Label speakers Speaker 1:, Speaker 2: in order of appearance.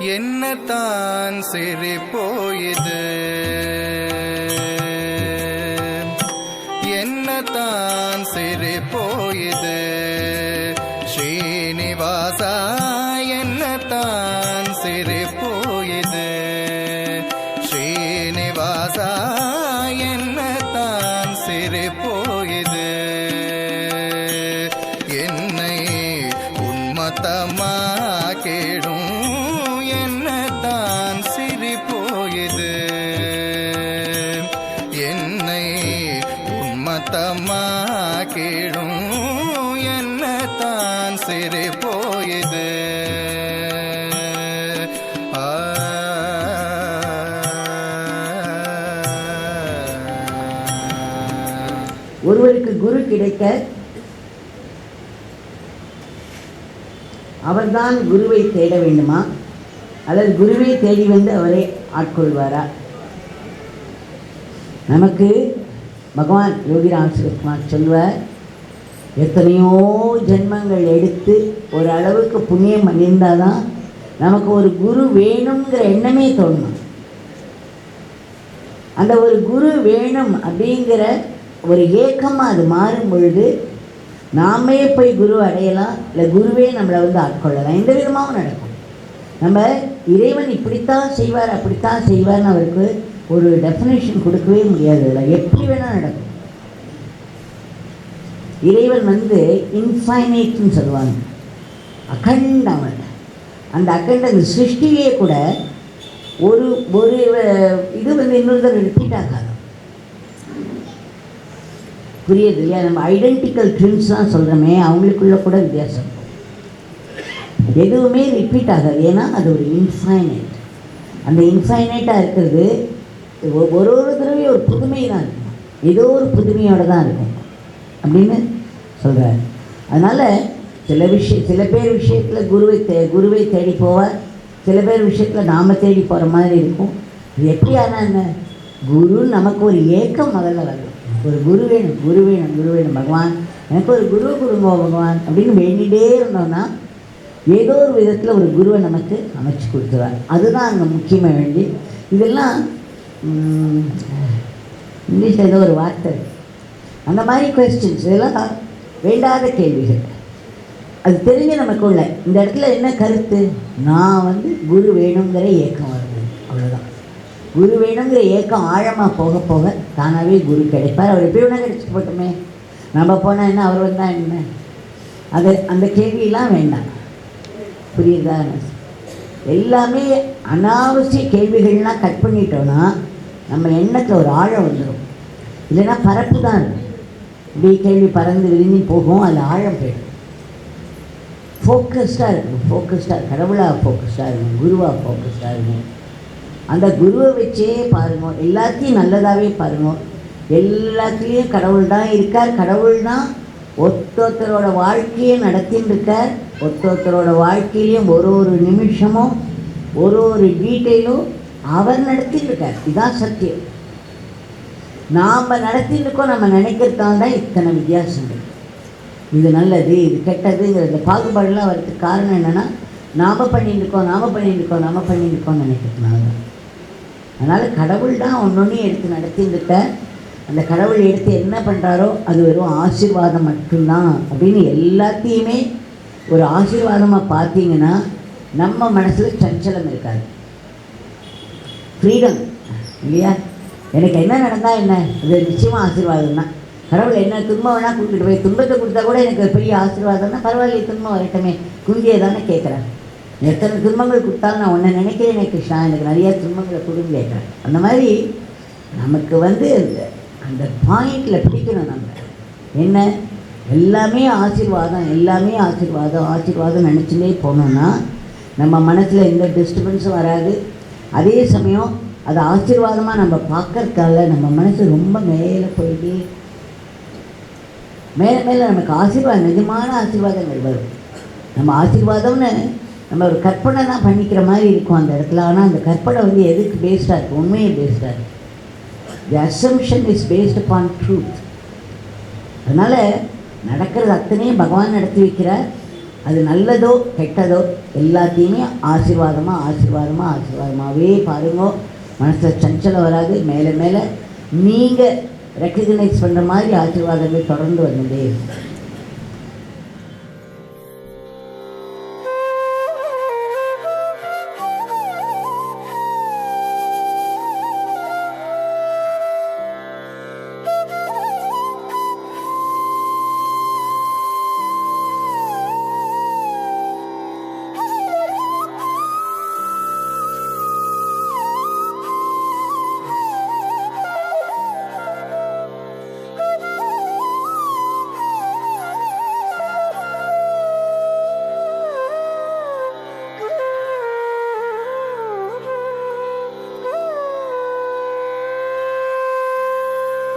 Speaker 1: என்னத்தான் சிரிப்போ இது என்னத்தான் சிரிப்போ இது ஸ்ரீனிவாசா என்னத்தான் சிரிப்போ பதமாக்கிடும் என்ன தான் சிறு போயுது?
Speaker 2: ஒருவருக்கு குரு கிடைக்க அவர்தான் குருவை தேட வேண்டுமா? அல்லது குருவை தேடி வந்து அவரை ஆட்கொள்வாரா? நமக்கு பகவான் யோகிராம் சிவகுமார் சொல்வார் எத்தனையோ ஜென்மங்கள் எடுத்து ஒரு அளவுக்கு புண்ணியம் பண்ணியிருந்தால் தான் நமக்கு ஒரு குரு வேணுங்கிற எண்ணமே தோணும். அந்த ஒரு குரு வேணும் அப்படிங்கிற ஒரு ஏக்கமாக அது மாறும் பொழுது நாமே போய் குரு அடையலாம் இல்லை குருவே நம்மளை வந்து ஆட்கொள்ளலாம். எந்த விதமாகவும் நடக்கும். நம்ம இறைவன் இப்படித்தான் செய்வார் அப்படித்தான் செய்வார்னு அவருக்கு ஒரு டெஃபினேஷன் கொடுக்கவே முடியாது இல்லை எப்படி வேணால் நடக்கும். இறைவன் வந்து இன்ஃபைனைட்னு சொல்லுவாங்க. அகண்டவன். அந்த அகண்ட அந்த சிருஷ்டியே கூட ஒரு ஒரு இது வந்து இன்னொருத்தர் ரிப்பீட் ஆகாது புரியுது இல்லையா? நம்ம ஐடென்டிக்கல் ட்வின்ஸ்லாம் சொல்கிறோமே அவங்களுக்குள்ள கூட வித்தியாசம். இருக்கும். எதுவுமே ரிப்பீட் ஆகாது ஏன்னா அது ஒரு இன்ஃபைனைட் அந்த இன்ஃபைனைட்டாக இருக்கிறது ஒரு ஒரு தடவையும் ஒரு புதுமை தான் இருக்கும். ஏதோ ஒரு புதுமையோடு தான் இருக்கும். அப்படின்னு சொல்கிறார் அதனால் சில விஷய சில பேர் விஷயத்தில் குருவை தே குருவை தேடி போவார். சில பேர் விஷயத்தில் நாம் தேடி போகிற மாதிரி இருக்கும். இது என்ன? குரு நமக்கு ஒரு ஏக்கம் முதல்ல வரும் ஒரு குரு வேணும் குரு வேணும் குரு வேணும் பகவான். எனக்கு ஒரு குரு கொடுங்கோ பகவான் அப்படின்னு வேண்டிகிட்டே இருந்தோம்னா ஏதோ ஒரு விதத்தில் ஒரு குருவை நமக்கு அமைச்சு கொடுத்துருவார். அதுதான் அங்கே முக்கியமாக வேண்டி இதெல்லாம் இங்கிலீஷில் ஏதோ ஒரு வார்த்தை. அந்த மாதிரி கொஸ்டின்ஸ் இதெல்லாம் வேண்டாத கேள்விகள். அது தெரிஞ்சு நமக்குள்ள. இந்த இடத்துல என்ன கருத்து? நான் வந்து குரு வேணுங்கிற ஏக்கம் வருது. அவ்வளோதான் குரு வேணுங்கிற ஏக்கம் ஆழமாக போக போக தானாகவே குரு கிடைப்பார். அவர் எப்படி வேணால் கிடைச்சி போட்டுமே. நம்ம போனால் என்ன? அவர் வந்தால் என்ன? அது அந்த கேள்வியெல்லாம் வேண்டாம். புரியுதா? எல்லாமே அனாவசிய கேள்விகள்லாம் கட் பண்ணிட்டோன்னா நம்ம எண்ணத்தில் ஒரு ஆழம் வந்துடும் இல்லைன்னா பரப்பு தான் இருக்கும் இப்படி கேள்வி பறந்து விரிஞ்சு போகும் அதில் ஆழம் போயிடும். ஃபோக்கஸ்டாக இருக்கணும். ஃபோக்கஸ்டாக கடவுளாக ஃபோக்கஸ்டாக இருக்கணும். குருவாக ஃபோக்கஸ்டாக இருக்கணும். அந்த குருவை வச்சே பாருங்க. எல்லாத்தையும் நல்லதாகவே பாருங்க. எல்லாத்துலேயும் கடவுள் தான் இருக்கார். கடவுள் தான் ஒருத்தொருத்தரோட வாழ்க்கையை நடத்தின்னு இருக்கார். ஒருத்தொருத்தரோட வாழ்க்கையிலையும் ஒரு ஒரு நிமிஷமும் ஒரு ஒரு டீட்டெயிலும் அவர் நடத்தின்னு இருக்கார் இதுதான் சத்தியம். நாம் நடத்தின்னு இருக்கோம் நம்ம நினைக்கிறதால தான் இத்தனை வித்தியாசங்கள். இது நல்லது இது கெட்டதுங்கிற இந்த பாகுபாடுலாம் வரதுக்கு காரணம் என்னென்னா நாம் பண்ணிட்டு இருக்கோம் நாம் பண்ணிட்டு இருக்கோம் நாம் பண்ணிட்டு இருக்கோம்னு நினைக்கிறதுனால தான். அதனால் கடவுள் தான் ஒன்று எடுத்து நடத்திட்டு இருக்க அந்த கடவுள் எடுத்து என்ன பண்ணுறாரோ அது வெறும் ஆசீர்வாதம் மட்டும்தான். அப்படின்னு எல்லாத்தையுமே ஒரு ஆசீர்வாதமாக பார்த்தீங்கன்னா நம்ம மனசில் சஞ்சலம் இருக்காது. ஃப்ரீடம் இல்லையா? எனக்கு என்ன நடந்தால் என்ன? அது நிச்சயமாக ஆசீர்வாதம் தான் கடவுள் என்ன துன்பம் வேணால் கொடுத்துட்டு போய் துன்பத்தை கொடுத்தா கூட எனக்கு பெரிய ஆசீர்வாதம்னா பரவாயில்லையே துன்பம் வரட்டுமே. குந்தியை தானே கேட்குறேன் எத்தனை துன்பங்கள் கொடுத்தாலும் நான் உன்னை நினைக்கிறேன் கிருஷ்ணா. எனக்கு நிறைய துன்பங்களை கொடுன்னு கேட்குறேன் அந்த மாதிரி நமக்கு வந்து அந்த- அந்த பாயிண்டில் பிடிக்கணும் நம்ம. என்ன? எல்லாமே ஆசீர்வாதம் எல்லாமே ஆசீர்வாதம் ஆசீர்வாதம் நினச்சிட்டே போனோம்னா நம்ம மனசில் எந்த டிஸ்டர்பன்ஸும் வராது. அதே சமயம் அது ஆசீர்வாதமாக நம்ம பார்க்கறதால நம்ம மனசு ரொம்ப மேலே போயிட்டு மேலே மேலே நமக்கு ஆசீர்வாதம் நிஜமான ஆசீர்வாதங்கள் வரும். நம்ம ஆசீர்வாதம்னு நம்ம ஒரு கற்பனை தான் பண்ணிக்கிற மாதிரி இருக்கும் அந்த இடத்துல. ஆனால் அந்த கற்பனை வந்து எதுக்கு பேஸ்டாக இருக்குது உண்மையை பேஸ்டாக இருக்குது the assumption is based upon truth அதனால் நடக்கிறது அத்தனையும் பகவான் நடத்தி வைக்கிறார். அது நல்லதோ கெட்டதோ எல்லாத்தையுமே ஆசீர்வாதமாக ஆசீர்வாதமாக ஆசீர்வாதமாகவே பாருங்க. மனசில் சஞ்சலம் வராது. மேலே மேலே நீங்கள் ரெக்கக்னைஸ் பண்ணுற மாதிரி ஆசீர்வாதங்கள் தொடர்ந்து வந்துட்டே இருக்கும்